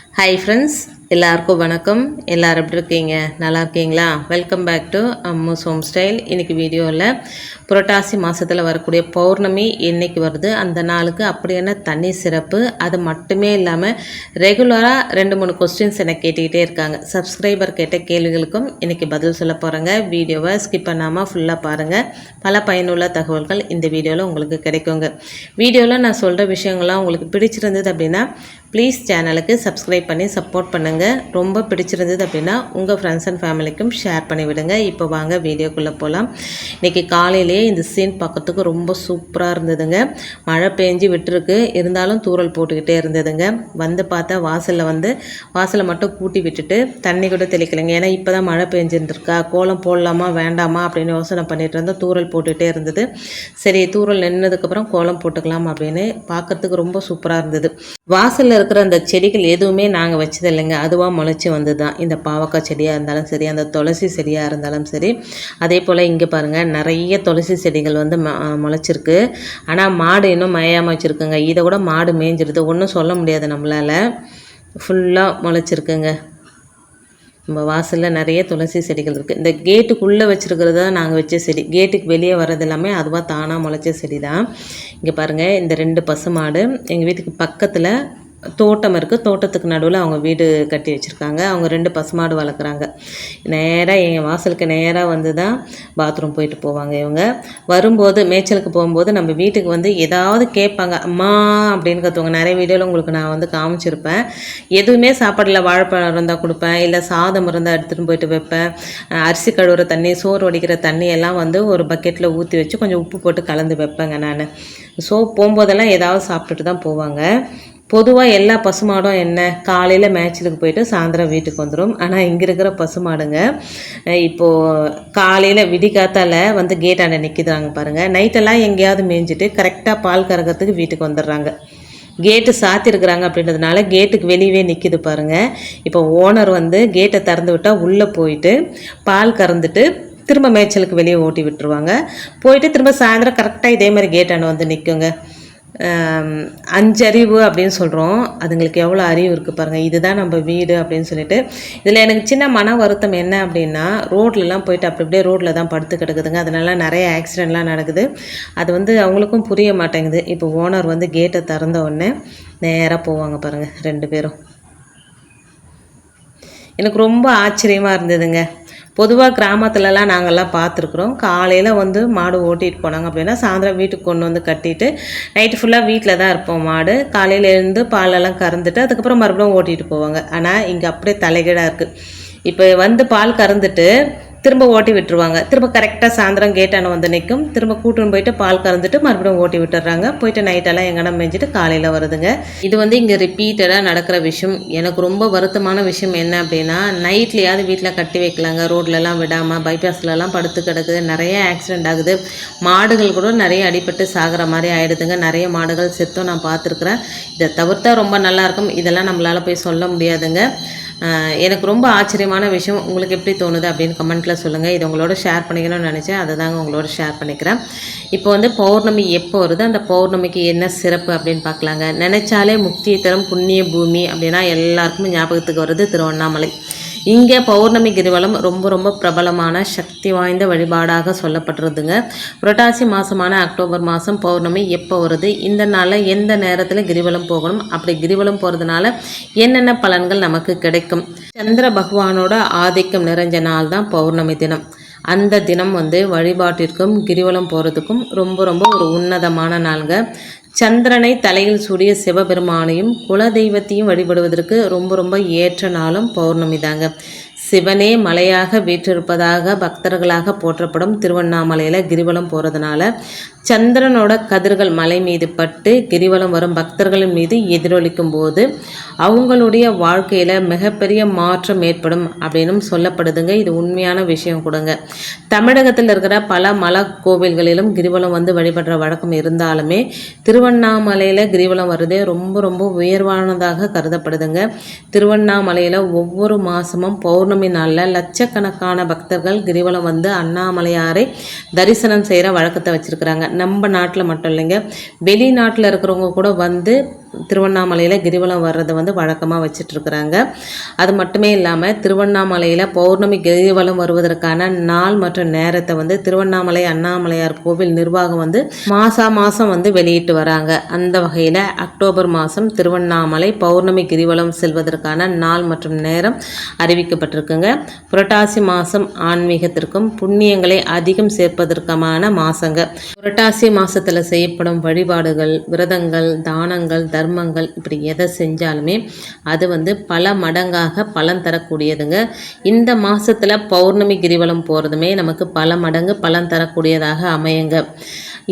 Hi friends எல்லாருக்கும் வணக்கம். எல்லாரும் எப்படி இருக்கீங்க? நல்லா இருக்கீங்களா? Welcome back to Ammu's home style இன்றைக்கி வீடியோவில் புரட்டாசி மாதத்தில் வரக்கூடிய பௌர்ணமி என்றைக்கு வருது. அந்த நாளுக்கு அப்படியான தனி தண்ணி சிறப்பு? அது மட்டுமே இல்லாமல் ரெகுலராக ரெண்டு மூணு கொஸ்டின்ஸ் எனக்கு கேட்டுக்கிட்டே இருக்காங்க. சப்ஸ்கிரைபர் கேட்ட கேள்விகளுக்கும் இன்றைக்கி பதில் சொல்ல போகிறேங்க வீடியோவை ஸ்கிப் பண்ணாமல் ஃபுல்லாக பாருங்கள் பல பயனுள்ள தகவல்கள் இந்த வீடியோவில் உங்களுக்கு கிடைக்குங்க. வீடியோவில் நான் சொல்கிற விஷயங்கள்லாம் உங்களுக்கு பிடிச்சிருந்தது அப்படின்னா ப்ளீஸ் சேனலுக்கு சப்ஸ்கிரைப் பண்ணி சப்போர்ட் பண்ணுங்கள் ரொம்ப பிடிச்சிருந்தது அப்படின்னா உங்கள் ஃப்ரெண்ட்ஸ் அண்ட் ஃபேமிலிக்கும் ஷேர் பண்ணி விடுங்க. இப்போ வாங்க வீடியோக்குள்ளே போகலாம் இன்றைக்கி காலையிலேயே இந்த சீன் பார்க்கறதுக்கு ரொம்ப சூப்பராக இருந்ததுங்க. மழை பெஞ்சு விட்டுருக்கு. இருந்தாலும் தூறல் போட்டுக்கிட்டே இருந்ததுங்க. வந்து பார்த்தா வாசலில் வந்து வாசலை மட்டும் கூட்டி விட்டுட்டு தண்ணி கூட தெளிக்கலைங்க. ஏன்னா இப்போ தான் மழை பெஞ்சிருந்துருக்கா? கோலம் போடலாமா வேண்டாமா அப்படின்னு யோசனை பண்ணிட்டு இருந்தோம். தூறல் போட்டுகிட்டே இருந்தது. சரி தூறல் நின்னதுக்கப்புறம் கோலம் போட்டுக்கலாம் அப்படின்னு பார்க்கறதுக்கு ரொம்ப சூப்பராக இருந்தது. வாசலில் இருக்கிற அந்த செடிகள் எதுவுமே நாங்கள் வச்சது இல்லைங்க அதுவாக முளைச்சி வந்து தான் இந்த பாவக்காய் செடியாக இருந்தாலும் சரி அந்த துளசி செடியாக இருந்தாலும் சரி அதே போல் இங்கே பாருங்கள் நிறைய துளசி செடிகள் வந்து ம முளைச்சிருக்கு. ஆனால் மாடு இன்னும் மயாமல் வச்சுருக்குங்க. இதை கூட மாடு மேய்ஞ்சிருது ஒன்றும் சொல்ல முடியாது நம்மளால். ஃபுல்லாக முளைச்சிருக்குங்க. நம்ம வாசலில் நிறைய துளசி செடிகள் இருக்குது இந்த கேட்டுக்குள்ளே வச்சுருக்கிறது தான் நாங்கள் வச்ச செடி கேட்டுக்கு வெளியே வர்றது எல்லாமே அதுவாக தானாக முளைச்ச செடி தான் இங்கே பாருங்கள் இந்த ரெண்டு பசுமாடு எங்கள் வீட்டுக்கு பக்கத்தில் தோட்டம் இருக்குது தோட்டத்துக்கு நடுவில் அவங்க வீடு கட்டி வச்சுருக்காங்க. அவங்க ரெண்டு பசுமாடு வளர்க்குறாங்க. நேராக எங்கள் வாசலுக்கு நேராக வந்து தான் பாத்ரூம் போயிட்டு போவாங்க இவங்க. வரும்போது மேய்ச்சலுக்கு போகும்போது நம்ம வீட்டுக்கு வந்து ஏதாவது கேட்பாங்க அம்மா அப்படின்னு கற்றுவாங்க நிறைய வீடியோவில் உங்களுக்கு நான் வந்து காமிச்சிருப்பேன். எதுவுமே சாப்பாடில் வாழைப்பழம் இருந்தால் கொடுப்பேன். இல்லை சாதம் இருந்தால் எடுத்துகிட்டு போயிட்டு வைப்பேன். அரிசி கழுவுற தண்ணி சோறு வடிக்கிற தண்ணி எல்லாம் வந்து ஒரு பக்கெட்டில் ஊற்றி வச்சு கொஞ்சம் உப்பு போட்டு கலந்து வைப்பேங்க நான். ஸோ போகும்போதெல்லாம் ஏதாவது சாப்பிட்டுட்டு தான் போவாங்க. பொதுவாக எல்லா பசுமாடும் என்ன? காலையில் மேய்ச்சலுக்கு போயிட்டு சாயந்தரம் வீட்டுக்கு வந்துடும் ஆனால் இங்கே இருக்கிற பசுமாடுங்க இப்போது காலையில் விடிகாத்தால் வந்து கேட்டாண்ட நிற்கிறாங்க பாருங்கள் நைட்டெல்லாம் எங்கேயாவது மேய்ஞ்சிட்டு கரெக்டாக பால் கறக்கிறதுக்கு வீட்டுக்கு வந்துடுறாங்க. கேட்டு சாத்திருக்கிறாங்க அப்படின்றதுனால கேட்டுக்கு வெளியவே நிற்கிது பாருங்கள் இப்போ ஓனர் வந்து கேட்டை திறந்து விட்டால் உள்ளே போயிட்டு பால் கறந்துட்டு திரும்ப மேய்ச்சலுக்கு வெளியே ஓட்டி விட்டுருவாங்க. போயிட்டு திரும்ப சாயந்தரம் கரெக்டாக இதே மாதிரி கேட்டாண்ட வந்து நிற்குங்க அஞ்சறிவு அப்படின்னு சொல்கிறோம் அதுங்களுக்கு எவ்வளோ அறிவு இருக்குது பாருங்கள் இதுதான் நம்ம வீடு அப்படின்னு சொல்லிட்டு இதில் எனக்கு சின்ன மன வருத்தம் என்ன அப்படின்னா ரோட்லலாம் போயிட்டு அப்படி அப்படியே ரோட்டில் தான் படுத்து கிடக்குதுங்க. அதனால நிறைய ஆக்சிடெண்ட்லாம் நடக்குது. அது வந்து அவங்களுக்கும் புரிய மாட்டேங்குது. இப்போ ஓனர் வந்து கேட்டை திறந்த உடனே நேராக போவாங்க பாருங்கள் ரெண்டு பேரும். எனக்கு ரொம்ப ஆச்சரியமாக இருந்ததுங்க. பொதுவாக கிராமத்துலலாம் நாங்கள்லாம் பார்த்துருக்குறோம். காலையில் வந்து மாடு ஓட்டிகிட்டு போனாங்க அப்படின்னா சாயந்தரம் வீட்டுக்கு கொண்டு வந்து கட்டிட்டு நைட்டு ஃபுல்லாக வீட்டில் தான் இருப்போம் மாடு. காலையில் இருந்து பாலெல்லாம் கறந்துட்டு அதுக்கப்புறம் மறுபடியும் ஓட்டிகிட்டு போவாங்க. ஆனால் இங்கே அப்படியே தலைகீழாக இருக்குது இப்போ வந்து பால் கறந்துட்டு திரும்ப ஓட்டி விட்டுருவாங்க. திரும்ப கரெக்டாக சாயந்தரம் கேட்டான வந்து நிற்கும் திரும்ப கூட்டுன்னு போயிட்டு பால் கறந்துட்டு மறுபடியும் ஓட்டி விட்டுறாங்க. போயிட்டு நைட்டெல்லாம் எங்கடம் மேய்ஞ்சிட்டு காலையில் வருதுங்க. இது வந்து இங்கே ரிப்பீட்டடாக நடக்கிற விஷயம். எனக்கு ரொம்ப வருத்தமான விஷயம் என்ன அப்படின்னா நைட்லையாவது வீட்டில் கட்டி வைக்கலாங்க. ரோட்லலாம் விடாமல் பைபாஸ்லலாம் படுத்து கிடக்குது. நிறைய ஆக்சிடென்ட் ஆகுது. மாடுகள் கூட நிறைய அடிபட்டு சாகிற மாதிரி ஆகிடுதுங்க நிறைய மாடுகள் செத்தும் நான் பார்த்துருக்குறேன். இதை தவிர்த்தா ரொம்ப நல்லாயிருக்கும் இதெல்லாம் நம்மளால் போய் சொல்ல முடியாதுங்க. எனக்கு ரொம்ப ஆச்சரியமான விஷயம். உங்களுக்கு எப்படி தோணுது அப்படின்னு கமெண்ட்டில் சொல்லுங்கள் இது உங்களோட ஷேர் பண்ணிக்கணும்னு நினச்சேன். அதை தாங்க உங்களோட ஷேர் பண்ணிக்கிறேன். இப்போ வந்து பௌர்ணமி எப்போ வருது? அந்த பௌர்ணமிக்கு என்ன சிறப்பு அப்படின்னு பார்க்கலாங்க. நினச்சாலே முக்தியை தரும் புண்ணிய பூமி அப்படின்னா எல்லாருக்குமே ஞாபகத்துக்கு வருது திருவண்ணாமலை. இங்கே பௌர்ணமி கிரிவலம் ரொம்ப ரொம்ப பிரபலமான சக்தி வாய்ந்த வழிபாடாக சொல்லப்படுறதுங்க புரட்டாசி மாதமான அக்டோபர் மாதம் பௌர்ணமி எப்போ வருது? இந்த நாளில் எந்த நேரத்தில் கிரிவலம் போகணும்? அப்படி கிரிவலம் போகிறதுனால என்னென்ன பலன்கள் நமக்கு கிடைக்கும்? சந்திர பகவானோட ஆதிக்கம் நிறைஞ்ச நாள் தான் பௌர்ணமி தினம். அந்த தினம் வந்து வழிபாட்டிற்கும் கிரிவலம் போகிறதுக்கும் ரொம்ப ரொம்ப ஒரு உன்னதமான நாளுங்க. சந்திரனை தலையில் சூடிய சிவபெருமானையும் குல தெய்வத்தையும் வழிபடுவதற்கு ரொம்ப ரொம்ப ஏற்ற நாளும் பௌர்ணமி தாங்க. சிவனே மலையாக வீற்றிருப்பதாக பக்தர்களாக போற்றப்படும் திருவண்ணாமலையில் கிரிவலம் போகிறதுனால சந்திரனோட கதிர்கள் மலை மீது பட்டு கிரிவலம் வரும் பக்தர்களின் மீது எதிரொலிக்கும் போது அவங்களுடைய வாழ்க்கையில் மிகப்பெரிய மாற்றம் ஏற்படும் அப்படின்னு சொல்லப்படுதுங்க. இது உண்மையான விஷயம் கொடுங்க. தமிழகத்தில் இருக்கிற பல மல கோவில்களிலும் கிரிவலம் வந்து வழிபடுற வழக்கம் இருந்தாலுமே திருவண்ணாமலையில் கிரிவலம் வருதே ரொம்ப ரொம்ப உயர்வானதாக கருதப்படுதுங்க. திருவண்ணாமலையில் ஒவ்வொரு மாதமும் பௌர்ணமி பௌர்ணமி நாளில் லட்சக்கணக்கான பக்தர்கள் கிரிவலம் வந்து அண்ணாமலையாரை தரிசனம் செய்கிற வழக்கத்தை வச்சுருக்குறாங்க. நம்ம நாட்டில் மட்டும் இல்லைங்க. வெளிநாட்டில் இருக்கிறவங்க கூட வந்து திருவண்ணாமலையில் கிரிவலம் வர்றதை வந்து வழக்கமாக வச்சிட்ருக்குறாங்க. அது மட்டுமே இல்லாமல் திருவண்ணாமலையில் பௌர்ணமி கிரிவலம் வருவதற்கான நாள் மற்றும் நேரத்தை வந்து திருவண்ணாமலை அண்ணாமலையார் கோவில் நிர்வாகம் வந்து மாசா மாதம் வந்து வெளியிட்டு வராங்க. அந்த வகையில் அக்டோபர் மாதம் திருவண்ணாமலை பௌர்ணமி கிரிவலம் செல்வதற்கான நாள் மற்றும் நேரம் அறிவிக்கப்பட்டிருக்குங்க. புரட்டாசி மாதம் ஆன்மீகத்திற்கும் புண்ணியங்களை அதிகம் சேர்ப்பதற்குமான மாசங்க. புரட்டாசி மாதத்தில் செய்யப்படும் வழிபாடுகள் விரதங்கள் தானங்கள் தர்மங்கள் இப்படி எதை செஞ்சாலுமே அது வந்து பல மடங்காக பலன் தரக்கூடியதுங்க. இந்த மாதத்தில் பௌர்ணமி கிரிவலம் போகிறதுமே நமக்கு பல மடங்கு பலன் தரக்கூடியதாக அமையுங்க.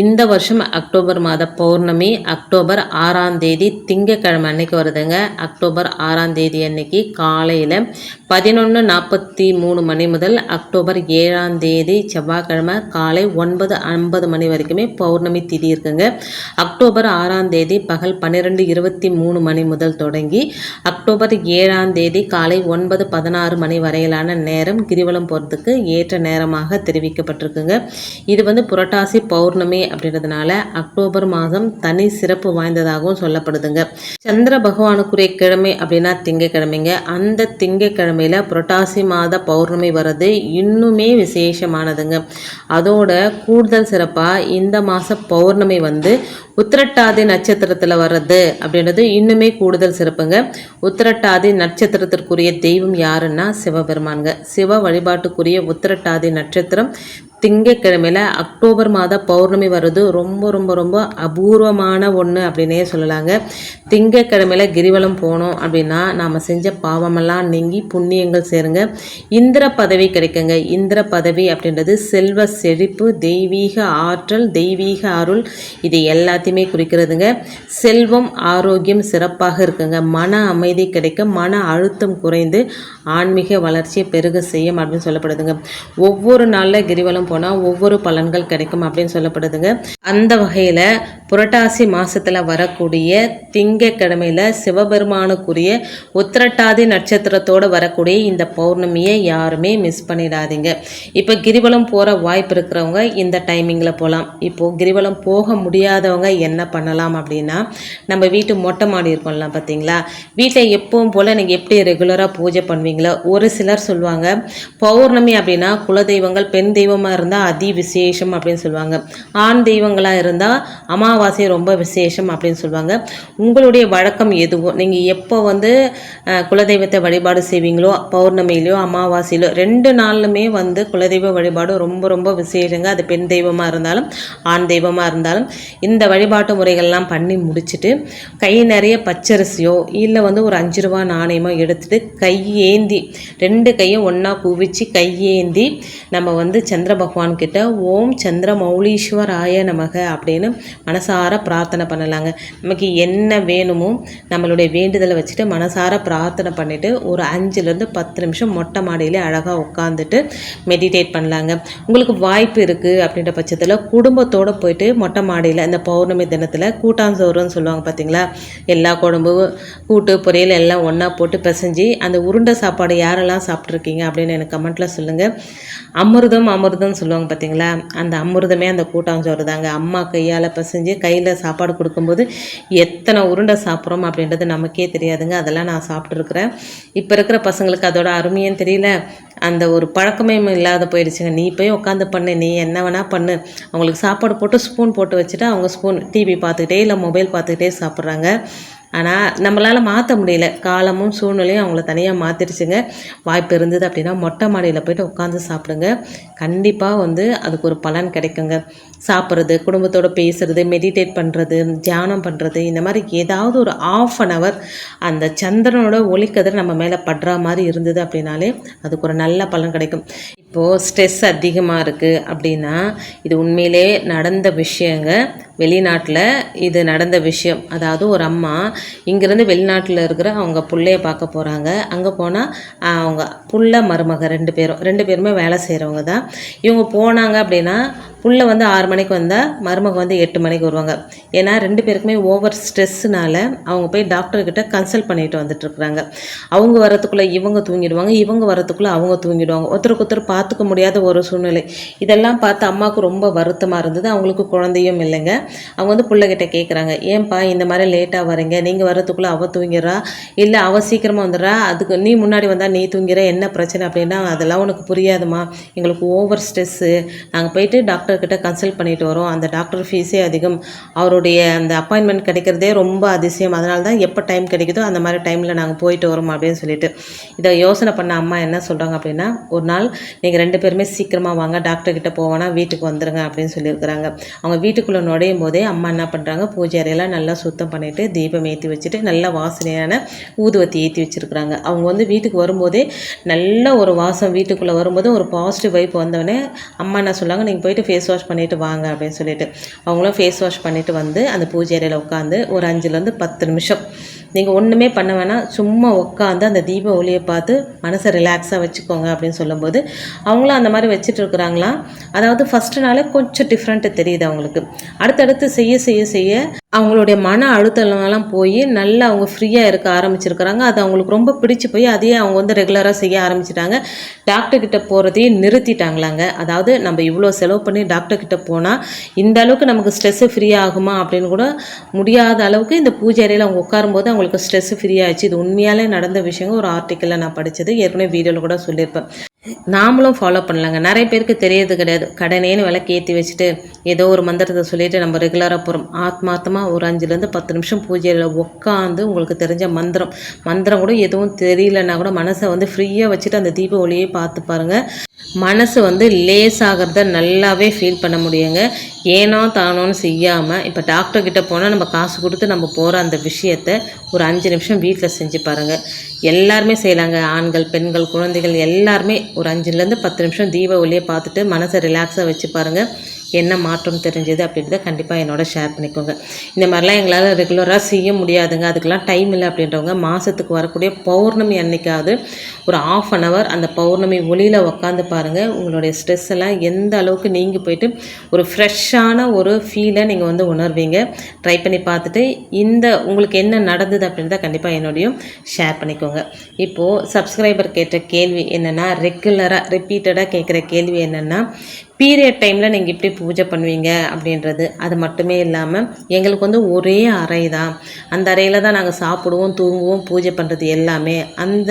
இந்த வருஷம் அக்டோபர் மாத பௌர்ணமி அக்டோபர் ஆறாம் தேதி திங்கக்கிழமை அன்னைக்கு வருதுங்க. அக்டோபர் ஆறாம் தேதி அன்னைக்கு காலையில் பதினொன்று நாற்பத்தி மூணு மணி முதல் அக்டோபர் ஏழாம் தேதி செவ்வாய்க்கிழமை காலை ஒன்பது ஐம்பது மணி வரைக்குமே பௌர்ணமி திதி இருக்குங்க. அக்டோபர் ஆறாம் தேதி பகல் பன்னிரெண்டு இருபத்தி மூணு மணி முதல் தொடங்கி அக்டோபர் ஏழாம் தேதி காலை ஒன்பது பதினாறு மணி வரையிலான நேரம் கிரிவலம் போகிறதுக்கு ஏற்ற நேரமாக தெரிவிக்கப்பட்டிருக்குங்க. இது வந்து புரட்டாசி பௌர்ணமி அப்படின்றதுனால அக்டோபர் மாதம் தனி சிறப்பு வாய்ந்ததாகவும் சொல்லப்படுதுங்க. சந்திர பகவானுக்குரிய கிழமை அப்படின்னா திங்கக்கிழமைங்க. அந்த திங்கக்கிழமையில் புரட்டாசி மாத பௌர்ணமி வர்றது இன்னுமே விசேஷமானதுங்க. அதோட கூடுதல் சிறப்பாக இந்த மாத பௌர்ணமி வந்து உத்திரட்டாதி நட்சத்திரத்தில் வர்றது அப்படின்றது இன்னுமே கூடுதல் சிறப்புங்க. உத்திரட்டாதி நட்சத்திரத்திற்குரிய தெய்வம் யாருன்னா சிவபெருமான்க சிவ வழிபாட்டுக்குரிய உத்திரட்டாதி நட்சத்திரம் திங்கக்கிழமையில் அக்டோபர் மாத பௌர்ணமி வர்றது ரொம்ப ரொம்ப ரொம்ப அபூர்வமான ஒன்று அப்படின்னே சொல்லலாங்க. திங்கக்கிழமையில் கிரிவலம் போனோம் அப்படின்னா நாம் செஞ்ச பாவமெல்லாம் நீங்கி புண்ணியங்கள் சேருங்க. இந்திர பதவி கிடைக்குங்க. இந்திர பதவி அப்படின்றது செல்வ செழிப்பு தெய்வீக ஆற்றல் தெய்வீக அருள் இது எல்லாத்தையுமே குறிக்கிறதுங்க. செல்வம் ஆரோக்கியம் சிறப்பாக இருக்குங்க. மன அமைதி கிடைக்க மன அழுத்தம் குறைந்து ஆன்மீக வளர்ச்சியை பெருக செய்யும் அப்படின்னு சொல்லப்படுதுங்க. ஒவ்வொரு நாளில் கிரிவலம் போனால் ஒவ்வொரு பலன்கள் கிடைக்கும் அப்படின்னு சொல்லப்படுதுங்க. அந்த வகையில் புரட்டாசி மாதத்தில் வரக்கூடிய திங்கக்கிழமையில் சிவபெருமானுக்குரிய உத்திரட்டாதி நட்சத்திரத்தோடு வரக்கூடிய இந்த பௌர்ணமியை யாருமே மிஸ் பண்ணிடாதீங்க. இப்போ கிரிவலம் போகிற வாய்ப்பு இருக்கிறவங்க இந்த டைமிங்கில் போகலாம் இப்போது கிரிவலம் போக முடியாதவங்க என்ன பண்ணலாம் அப்படின்னா நம்ம வீட்டு மொட்டை மாடி இருக்கோம்லாம் பார்த்தீங்களா வீட்டில் எப்பவும் போல் நீங்கள் எப்படி ரெகுலராக பூஜை பண்ணுவீங்களோ ஒரு சிலர் சொல்லுவாங்க பௌர்ணமி அப்படின்னா குலதெய்வங்கள் பெண் தெய்வமாக இருந்தால் அதி விசேஷம் அப்படின்னு சொல்லுவாங்க. ஆண் தெய்வங்களாக இருந்தால் அமாவாசை ரொம்ப விசேஷம் அப்படின்னு சொல்லுவாங்க. உங்களுடைய வழக்கம் எதுவோ நீங்கள் எப்போ வந்து குலதெய்வத்தை வழிபாடு செய்வீங்களோ பௌர்ணமியிலையோ அமாவாசையிலோ ரெண்டு நாளுமே வந்து குலதெய்வ வழிபாடு ரொம்ப ரொம்ப விசேஷங்க. அது பெண் தெய்வமாக இருந்தாலும் ஆண் தெய்வமாக இருந்தாலும் இந்த வழிபாட்டு முறைகள்லாம் பண்ணி முடிச்சுட்டு கை நிறைய பச்சரிசியோ இல்லை வந்து ஒரு அஞ்சு ரூபா நாணயமோ எடுத்துட்டு கையேந்தி ரெண்டு கையும் ஒன்றா குவிச்சு கையேந்தி நம்ம வந்து சந்திர பகவான் கிட்ட ஓம் சந்திர மௌலீஸ்வராய நமக அப்படின்னு மனசார பிரார்த்தனை பண்ணலாங்க. நமக்கு என்ன வேணுமோ நம்மளுடைய வேண்டுதலை வச்சுட்டு மனசார பிரார்த்தனை பண்ணிவிட்டு ஒரு அஞ்சுலேருந்து பத்து நிமிஷம் மொட்டை மாடியிலே அழகாக உட்காந்துட்டு மெடிடேட் பண்ணலாங்க. உங்களுக்கு வாய்ப்பு இருக்குது அப்படின்ற பட்சத்தில் குடும்பத்தோடு போயிட்டு மொட்டை மாடியில் இந்த பௌர்ணமி தினத்தில் கூட்டாஞ்சோறுன்னு சொல்லுவாங்க பார்த்தீங்களா எல்லா குழம்பு கூட்டு பொரியல் எல்லாம் ஒன்றா போட்டு பிசைஞ்சு அந்த உருண்டை சாப்பாடு யாரெல்லாம் சாப்பிட்ருக்கீங்க அப்படின்னு எனக்கு கமெண்ட்டில் சொல்லுங்கள் அமிர்தம் அமிர்தம்னு சொல்லுவாங்க பார்த்தீங்களா அந்த அமிர்தமே அந்த கூட்டாஞ்சோறு தாங்க. அம்மா கையால் பிசைஞ்சு கையில் சாப்பாடு கொடுக்கும்போது எத்தனை உருண்டை சாப்பிட்றோம் அப்படின்றது நமக்கே தெரியாதுங்க. அதெல்லாம் நான் சாப்பிட்ருக்குறேன் இப்போ இருக்கிற பசங்களுக்கு அதோட அருமையும் தெரியல. அந்த ஒரு பழக்கமே இல்லாத போயிடுச்சுங்க. நீ போய் உட்காந்து பண்ணு. நீ என்ன வேணால் பண்ணு. அவங்களுக்கு சாப்பாடு போட்டு ஸ்பூன் போட்டு வச்சுட்டு அவங்க ஸ்பூன் டிவி பார்த்துக்கிட்டே இல்லை மொபைல் பார்த்துக்கிட்டே சாப்பிட்றாங்க. ஆனால் நம்மளால் மாற்ற முடியல. காலமும் சூழ்நிலையும் அவங்கள தனியாக மாற்றிடுச்சுங்க வாய்ப்பு இருந்தது அப்படின்னா மொட்டை மாடியில் போயிட்டு உட்காந்து சாப்பிடுங்க. கண்டிப்பாக வந்து அதுக்கு ஒரு பலன் கிடைக்குங்க. சாப்பிட்றது குடும்பத்தோடு பேசுகிறது மெடிடேட் பண்ணுறது தியானம் பண்ணுறது இந்த மாதிரி ஏதாவது ஒரு ஆஃப் அன் ஹவர் அந்த சந்திரனோட ஒளிக்கதிர் நம்ம மேலே படுற மாதிரி இருந்தது அப்படின்னாலே அதுக்கு ஒரு நல்ல பலன் கிடைக்கும். இப்போது ஸ்ட்ரெஸ் அதிகமாக இருக்குது அப்படின்னா இது உண்மையிலே நடந்த விஷயங்க. வெளிநாட்டில் இது நடந்த விஷயம். அதாவது ஒரு அம்மா இங்கேருந்து வெளிநாட்டில் இருக்கிற அவங்க பிள்ளைய பார்க்க போகிறாங்க அங்கே போனால் அவங்க புள்ள மருமக ரெண்டு பேரும் ரெண்டு பேருமே வேலை செய்கிறவங்க தான். இவங்க போனாங்க அப்படின்னா புள்ள வந்து ஆறு மணிக்கு வந்தால் மருமக வந்து எட்டு மணிக்கு வருவாங்க. ஏன்னா ரெண்டு பேருக்குமே ஓவர் ஸ்ட்ரெஸ்ஸுனால அவங்க போய் டாக்டர்கிட்ட கன்சல்ட் பண்ணிட்டு வந்துட்டுருக்குறாங்க அவங்க வரத்துக்குள்ளே இவங்க தூங்கிடுவாங்க இவங்க வரத்துக்குள்ளே அவங்க தூங்கிடுவாங்க. ஒருத்தருக்கு ஒருத்தர் பார்த்துக்க முடியாத ஒரு சூழ்நிலை. இதெல்லாம் பார்த்து அம்மாவுக்கு ரொம்ப வருத்தமாக இருந்தது. அவங்களுக்கு குழந்தையும் இல்லைங்க. அவங்க வந்து பிள்ளைகிட்ட கேட்குறாங்க ஏன்பா இந்த மாதிரி லேட்டாக வரீங்க? நீங்கள் வர்றதுக்குள்ளே அவள் தூங்கிடுறா? இல்லை அவள் சீக்கிரமாக வந்துடுறா? அதுக்கு நீ முன்னாடி வந்தால் நீ தூங்கிற என்ன பிரச்சனை? அப்படின்னா அதெல்லாம் உனக்கு புரியாதுமா எங்களுக்கு ஓவர் ஸ்ட்ரெஸ்ஸு நாங்கள் போயிட்டு டாக்டர்கிட்ட கன்சல்ட் பண்ணிட்டு வரோம். அந்த டாக்டர் ஃபீஸே அதிகம். அவருடைய அந்த அப்பாயின்மெண்ட் கிடைக்கிறதே ரொம்ப அதிசயம். அதனால தான் எப்போ டைம் கிடைக்குதோ அந்த மாதிரி டைமில் நாங்கள் போயிட்டு வரோம்? அப்படின்னு சொல்லிட்டு. இதை யோசனை பண்ண அம்மா என்ன சொல்கிறாங்க அப்படின்னா ஒரு நாள் நீங்கள் ரெண்டு பேருமே சீக்கிரமாக வாங்க டாக்டர் கிட்ட வீட்டுக்கு வந்துடுங்க அப்படின்னு சொல்லியிருக்கிறாங்க. அவங்க வீட்டுக்குள்ளே நுழையும் போதே அம்மா என்ன பண்ணுறாங்க பூஜை அறையெல்லாம் நல்லா சுத்தம் பண்ணிவிட்டு தீபம் ஏற்றி வச்சுட்டு நல்லா வாசனையான ஊதுவத்தி ஏற்றி வச்சுருக்குறாங்க. அவங்க வந்து வீட்டுக்கு வரும்போதே நல்ல ஒரு வாசம் வீட்டுக்குள்ளே வரும்போது ஒரு பாசிட்டிவ் வைப் வந்தவொடனே அம்மா என்ன சொல்லாங்க நீங்கள் போயிட்டு ஃபேஸ் வாஷ் பண்ணிவிட்டு வாங்க அப்படின்னு சொல்லிட்டு. அவங்களும் ஃபேஸ் வாஷ் பண்ணிவிட்டு வந்து அந்த பூஜை அறையில் உட்காந்து ஒரு அஞ்சுலேருந்து பத்து நிமிஷம் நீங்கள் ஒன்றுமே பண்ண வேணாம். சும்மா உட்காந்து அந்த தீப ஒளியை பார்த்து மனசை ரிலாக்ஸாக வச்சுக்கோங்க அப்படின்னு சொல்லும்போது அவங்களும் அந்த மாதிரி வச்சுட்டு இருக்கிறாங்களா அதாவது ஃபஸ்ட்டு நாளே கொஞ்சம் டிஃப்ரெண்ட்டு தெரியுது அவங்களுக்கு. அடுத்தடுத்து செய்ய செய்ய செய்ய அவங்களுடைய மன அழுத்தம்லாம் போய் நல்லா அவங்க ஃப்ரீயாக இருக்க ஆரம்பிச்சிருக்கிறாங்க. அது அவங்களுக்கு ரொம்ப பிடிச்சி போய் அதையே அவங்க வந்து ரெகுலராக செய்ய ஆரம்பிச்சிட்டாங்க. டாக்டர் கிட்ட போகிறதையே நிறுத்திட்டாங்களாங்க. அதாவது நம்ம இவ்வளோ செலவு பண்ணி டாக்டர் கிட்ட போனால் இந்த அளவுக்கு நமக்கு ஸ்ட்ரெஸ்ஸு ஃப்ரீ ஆகுமா அப்படின்னு கூட முடியாத அளவுக்கு இந்த பூஜை அறையில் அவங்க உட்காரும்போது அவங்களுக்கு ஸ்ட்ரெஸ்ஸு ஃப்ரீ ஆச்சு இது உண்மையாலே நடந்த விஷயங்க. ஒரு ஆர்டிக்கலில் நான் படித்தது ஏற்கனவே வீடியோவில் கூட சொல்லியிருப்பேன். நாமளும் ஃபாலோ பண்ணலாங்க. நிறைய பேருக்கு தெரியறது கிடையாது. கடனேன்னு விளக்கு ஏற்றி வச்சுட்டு ஏதோ ஒரு மந்திரத்தை சொல்லிட்டு நம்ம ரெகுலராக போகிறோம் ஆத்மார்த்தமாக ஒரு அஞ்சுலேருந்து பத்து நிமிஷம் பூஜையில் உட்காந்து உங்களுக்கு தெரிஞ்ச மந்திரம். மந்திரம் கூட எதுவும் தெரியலன்னா கூட மனசை வந்து ஃப்ரீயாக வச்சுட்டு அந்த தீப ஒளியை பார்த்து பாருங்கள் மனசு வந்து லேசாகிறத நல்லாவே ஃபீல் பண்ண முடியுங்க. ஏனோ தானோன்னு செய்யாமல் இப்போ டாக்டர் கிட்டே போனால் நம்ம காசு கொடுத்து நம்ம போகிற அந்த விஷயத்த ஒரு அஞ்சு நிமிஷம் வீட்டில் செஞ்சு பாருங்கள் எல்லாருமே செய்கிறாங்க ஆண்கள் பெண்கள் குழந்தைகள் எல்லாருமே ஒரு அஞ்சுலேருந்து பத்து நிமிஷம் தீப ஒளியை பார்த்துட்டு மனசை ரிலாக்ஸாக வச்சு பாருங்கள் என்ன மாற்றம் தெரிஞ்சது அப்படின்றத கண்டிப்பாக என்னோட ஷேர் பண்ணிக்கோங்க. இந்த மாதிரிலாம் எங்களால் ரெகுலராக செய்ய முடியாதுங்க. அதுக்கெல்லாம் டைம் இல்லை அப்படின்றவங்க மாதத்துக்கு வரக்கூடிய பௌர்ணமி அன்னைக்காவது ஒரு ஆஃப் அன் ஹவர் அந்த பௌர்ணமி ஒளியில் உட்காந்து பாருங்கள் உங்களுடைய ஸ்ட்ரெஸ் எல்லாம் எந்த அளவுக்கு நீங்கள் போயிட்டு ஒரு ஃப்ரெஷ்ஷான ஒரு ஃபீலை நீங்கள் வந்து உணர்வீங்க. ட்ரை பண்ணி பார்த்துட்டு இந்த உங்களுக்கு என்ன நடந்தது அப்படின்றத கண்டிப்பாக என்னோடையும் ஷேர் பண்ணிக்கோங்க. இப்போது சப்ஸ்கிரைபர் கேட்ட கேள்வி என்னென்னா ரெகுலராக ரிப்பீட்டடாக கேட்குற கேள்வி என்னென்னா பீரியட் டைமில் நீங்கள் இப்படி பூஜை பண்ணுவீங்க அப்படின்றது அது மட்டுமே இல்லாமல் எங்களுக்கு வந்து ஒரே அறை தான் அந்த அறையில் தான் நாங்கள் சாப்பிடுவோம் தூங்குவோம் பூஜை பண்ணுறது எல்லாமே. அந்த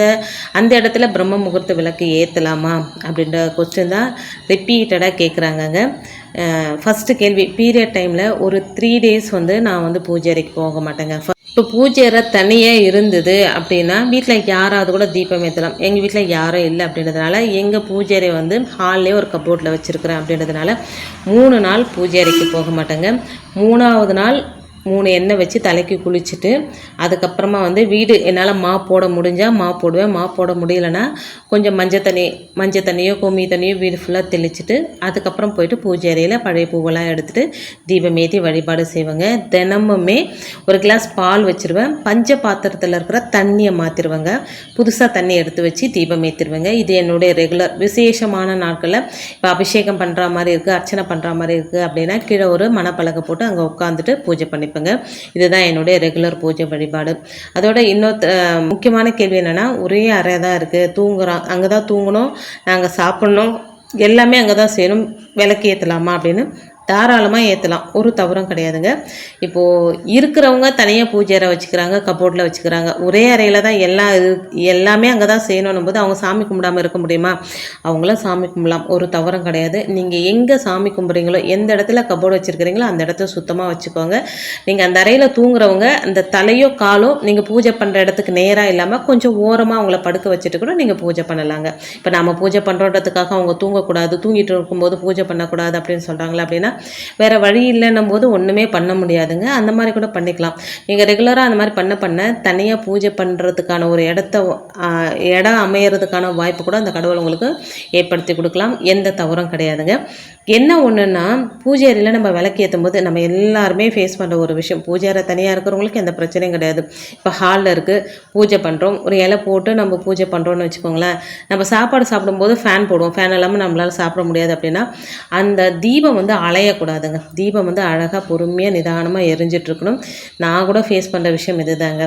அந்த இடத்துல பிரம்ம முகூர்த்த விளக்கு ஏற்றலாமா அப்படின்ற கொஸ்டின் தான் ரிப்பீட்டடாக கேட்குறாங்கங்க ஃபஸ்ட்டு கேள்வி பீரியட் டைமில் ஒரு த்ரீ டேஸ் வந்து நான் வந்து பூஜை அறைக்கு போக மாட்டேங்க. இப்போ பூஜை அறை தனியாக இருந்தது அப்படின்னா வீட்டில் யாராவது கூட தீபம் ஏற்றலாம் எங்கள் வீட்டில் யாரும் இல்லை அப்படின்றதுனால எங்கள் பூஜை வந்து ஹால்லே ஒரு கப்போர்ட்டில் வச்சுருக்குறேன் அப்படின்றதுனால மூணு நாள் பூஜை அறைக்கு போக மாட்டேங்க. மூணாவது நாள் மூணு எண்ணெய் வச்சு தலைக்கு குளிச்சுட்டு அதுக்கப்புறமா வந்து வீடு என்னால் மா போட முடிஞ்சால் மா போடுவேன் மா போட முடியலன்னா கொஞ்சம் மஞ்சள் தண்ணி மஞ்சள் தண்ணியோ கோமி தண்ணியோ வீடு ஃபுல்லாக தெளிச்சுட்டு அதுக்கப்புறம் போயிட்டு பூஜை அறையில் பழைய பூவெல்லாம் எடுத்துகிட்டு தீபம் ஏற்றி வழிபாடு செய்வேங்க. தினமுமே ஒரு கிளாஸ் பால் வச்சுருவேன். பஞ்ச பாத்திரத்தில் இருக்கிற தண்ணியை மாற்றிடுவேங்க புதுசாக தண்ணி எடுத்து வச்சு தீபம் ஏற்றிடுவேங்க இது என்னுடைய ரெகுலர் விசேஷமான நாட்களில் இப்போ அபிஷேகம் பண்ணுற மாதிரி இருக்குது அர்ச்சனை பண்ணுற மாதிரி இருக்குது அப்படின்னா கீழே ஒரு மணப்பலகை போட்டு அங்கே உட்காந்துட்டு பூஜை பண்ணிப்பேங்க இதுதான் என்னுடைய ரெகுலர் பூஜை வழிபாடு. அதோட இன்னொரு முக்கியமான கேள்வி என்னென்னா ஒரே அறையாக தான் இருக்குது தூங்குறோம். அங்கே தான் தூங்கணும். நாங்கள் சாப்பிட்ணும். எல்லாமே அங்கே தான் செய்யணும். விளக்கு ஏற்றலாமா அப்படின்னு தாராளமாக ஏற்றலாம் ஒரு தவறும் கிடையாதுங்க. இப்போது இருக்கிறவங்க தனியாக பூஜை அறை வச்சுக்கிறாங்க கபோர்டில் வச்சுக்கிறாங்க. ஒரே அறையில் தான் எல்லாம் இது எல்லாமே அங்கே தான் செய்யணும் போது அவங்க சாமி கும்பிடாமல் இருக்க முடியுமா? அவங்களாம் சாமி கும்பிடலாம் ஒரு தவறும் கிடையாது. நீங்கள் எங்கே சாமி கும்பிட்றீங்களோ எந்த இடத்துல கபோர்டு வச்சுருக்கிறீங்களோ அந்த இடத்த சுத்தமாக வச்சுக்கோங்க. நீங்கள் அந்த அறையில் தூங்குறவங்க அந்த தலையோ காலோ நீங்கள் பூஜை பண்ணுற இடத்துக்கு நேராக இல்லாமல் கொஞ்சம் ஓரமாக அவங்கள படுக்க வச்சுட்டு கூட நீங்கள் பூஜை பண்ணலாங்க. இப்போ நம்ம பூஜை பண்ணுறோன்றதுக்காக அவங்க தூங்கக்கூடாது தூங்கிட்டு இருக்கும்போது பூஜை பண்ணக்கூடாது அப்படின்னு சொல்கிறாங்களா அப்படின்னா வேறு வழி இல்லைன்னும் போது ஒன்றுமே பண்ண முடியாதுங்க. அந்த மாதிரி கூட பண்ணிக்கலாம். நீங்கள் ரெகுலராக அந்த மாதிரி பண்ண பண்ண தனியாக பூஜை பண்ணுறதுக்கான ஒரு இடத்த இடம் அமையறதுக்கான வாய்ப்பு கூட அந்த கடவுள் உங்களுக்கு ஏற்படுத்தி கொடுக்கலாம். எந்த தவறும் கிடையாதுங்க. என்ன ஒன்றுன்னா பூஜை அறையில் நம்ம விளக்கு ஏற்றும் போது நம்ம எல்லாருமே ஃபேஸ் பண்ணுற ஒரு விஷயம். பூஜை அறை தனியாக இருக்கிறவங்களுக்கு எந்த பிரச்சனையும் கிடையாது. இப்போ ஹாலில் இருக்குது பூஜை பண்ணுறோம் ஒரு இலை போட்டு நம்ம பூஜை பண்ணுறோம்னு வச்சுக்கோங்களேன். நம்ம சாப்பாடு சாப்பிடும்போது ஃபேன் போடுவோம். ஃபேன் இல்லாமல் நம்மளால் சாப்பிட முடியாது அப்படின்னா அந்த தீபம் வந்து குறையக்கூடாதுங்க தீபம் வந்து அழகாக பொறுமையாக நிதானமாக எரிஞ்சிட்ருக்கணும் நான் கூட ஃபேஸ் பண்ணுற விஷயம் இதுதாங்க.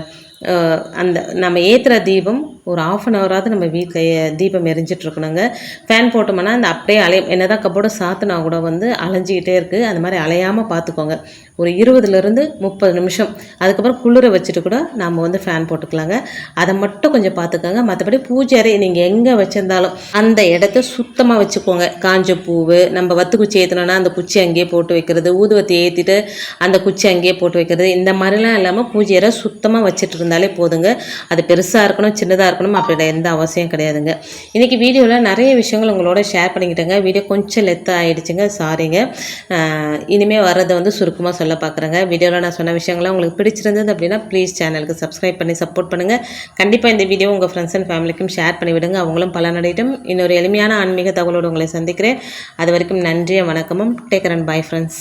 அந்த நம்ம ஏற்றுற தீபம் ஒரு ஆஃப் அன் ஹவராவது நம்ம வீட்டில் தீபம் எரிஞ்சிட்ருக்கணுங்க ஃபேன் போட்டோம்னா அந்த அப்படியே அலைய என்னதான் கப்போர்டை சாத்துனா கூட வந்து அலைஞ்சிக்கிட்டே இருக்குது அந்த மாதிரி அலையாமல் பார்த்துக்கோங்க ஒரு இருபதுலேருந்து முப்பது நிமிஷம். அதுக்கப்புறம் குளிர வச்சுட்டு கூட நம்ம வந்து ஃபேன் போட்டுக்கலாங்க. அதை மட்டும் கொஞ்சம் பார்த்துக்கோங்க மற்றபடி பூஜை நீங்கள் எங்கே வச்சுருந்தாலும் அந்த இடத்த சுத்தமாக வச்சுக்கோங்க. காஞ்ச பூவு நம்ம வத்து குச்சி ஏற்றினோன்னா அந்த குச்சி அங்கேயே போட்டு வைக்கிறது ஊதுவத்தி ஏற்றிட்டு அந்த குச்சி அங்கேயே போட்டு வைக்கிறது இந்த மாதிரிலாம் இல்லாமல் பூஜை அறை சுத்தமாக வச்சுட்டு இருந்தாலே போதுங்க. அது பெருசாக இருக்கணும் சின்னதாக இருக்கணும் அப்படின்ற எந்த அவசியம் கிடையாதுங்க. இன்றைக்கி வீடியோவில் நிறைய விஷயங்கள் உங்களோட ஷேர் பண்ணிக்கிட்டேங்க. வீடியோ கொஞ்சம் லெத்தாக ஆகிடுச்சுங்க சாரிங்க இனிமேல் வர்றதை வந்து சுருக்கமாக சொல்ல பார்க்குறேங்க வீடியோவில் நான் சொன்ன விஷயங்கள்லாம் உங்களுக்கு பிடிச்சிருந்தது அப்படின்னா ப்ளீஸ் சேனலுக்கு சப்ஸ்கிரைப் பண்ணி சப்போர்ட் பண்ணுங்கள் கண்டிப்பாக இந்த வீடியோ உங்கள் ஃப்ரெண்ட்ஸ் அண்ட் ஃபேமிலிக்கும் ஷேர் பண்ணி விடுங்க. அவங்களும் பலனடையட்டும். இன்னொரு எளிமையான ஆன்மீக தகவலோடு உங்களை சந்திக்கிறேன். அது வரைக்கும் நன்றியும் வணக்கமும். Taker and bye friends